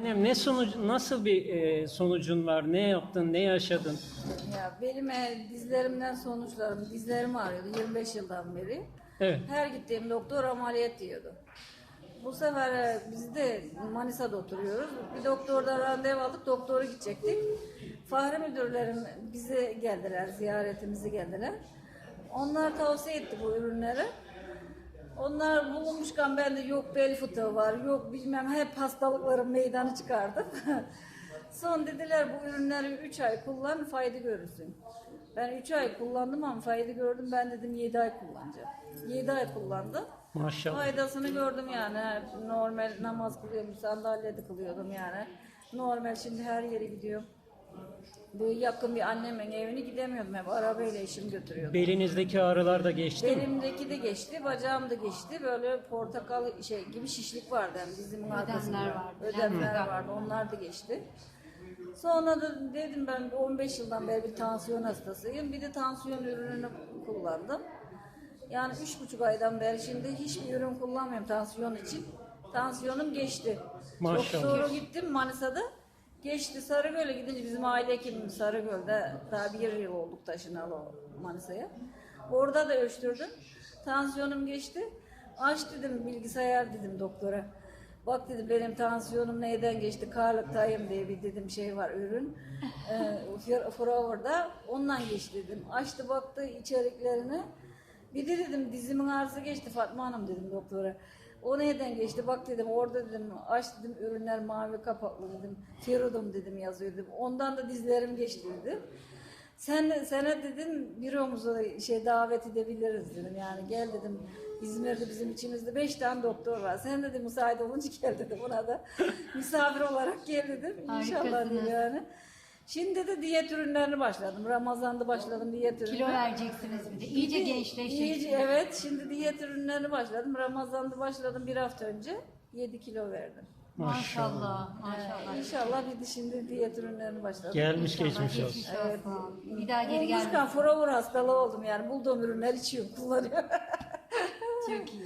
Annem ne sonucu, nasıl bir e, sonucun var? Ne yaptın, ne yaşadın? Ya benim e, dizlerimden sonuçlarım, dizlerim ağrıyordu 25 yıldan beri. Evet. Her gittiğim doktor ameliyat diyordu. Bu sefer e, biz de Manisa'da oturuyoruz. Bir doktordan randevu aldık, doktora gidecektik. Fahri müdürlerim bize geldiler, ziyaretimizi geldiler. Onlar tavsiye etti bu ürünleri. Onlar bulunmuşken ben de yok bel fıtığı var, yok bilmem hep hastalıklarım meydanı çıkardım. Son dediler bu ürünleri 3 ay kullan fayda görürsün. Ben 3 ay kullandım ama fayda gördüm. Ben dedim 7 ay kullanacağım. 7 ay kullandım. Maşallah. Faydasını gördüm yani. Normal namaz kılıyorum, sandalyede kılıyordum yani. Normal şimdi her yere gidiyorum. Böyle yakın bir annemin evine gidemiyordum hep arabayla eşim götürüyordu. Belinizdeki ağrılar da geçti mi? Belimdeki de geçti, bacağım da geçti. Böyle portakal şey gibi şişlik vardı yani dizimin arkasında. vardı. Ödemler vardı. Onlar da geçti. Sonra da dedim ben 15 yıldan beri bir tansiyon hastasıyım. Bir de tansiyon ürününü kullandım. Yani üç buçuk aydan beri şimdi hiçbir ürün kullanmıyorum tansiyon için. Tansiyonum geçti. Maşallah. Doktora gittim Manisa'da. Geçti Sarıgöl'e gidince bizim aile hekimimiz Sarıgöl'de daha bir yıl olduk taşınalı Manisa'ya. Orada da ölçtürdüm. Tansiyonum geçti. Aç dedim bilgisayar dedim doktora. Bak dedi benim tansiyonum neyden geçti? Karlıktayım diye bir dedim şey var ürün. Ee, Frover'da ondan geçti dedim. Açtı baktı içeriklerine. Bir de dedim dizimin ağrısı geçti Fatma Hanım dedim doktora. O neden geçti? Bak dedim orada dedim aç dedim ürünler mavi kapaklı dedim. Feridum dedim yazıyor dedim. Ondan da dizlerim geçti dedim. Sen sana dedim büromuza şey davet edebiliriz dedim. Yani gel dedim. İzmir'de bizim içimizde beş tane doktor var. Sen dedim müsait olunca gel dedim buna da. Misafir olarak gel dedim. İnşallah dedim yani. Şimdi de diyet ürünlerini başladım. Ramazan'da başladım diyet ürünü. Kilo vereceksiniz bir de. İyice gençleşeceksiniz. iyice, evet şimdi diyet ürünlerine başladım. Ramazan'da başladım bir hafta önce. 7 kilo verdim. Maşallah. Maşallah. İnşallah bir de şimdi diyet ürünlerine başladım. Gelmiş İnşallah geçmiş olsun. geçmiş olsun. Bir daha geri Bulmuşken gelmesin. foravur hastalığı oldum yani. Bulduğum ürünler içiyorum, kullanıyorum. Çok iyi.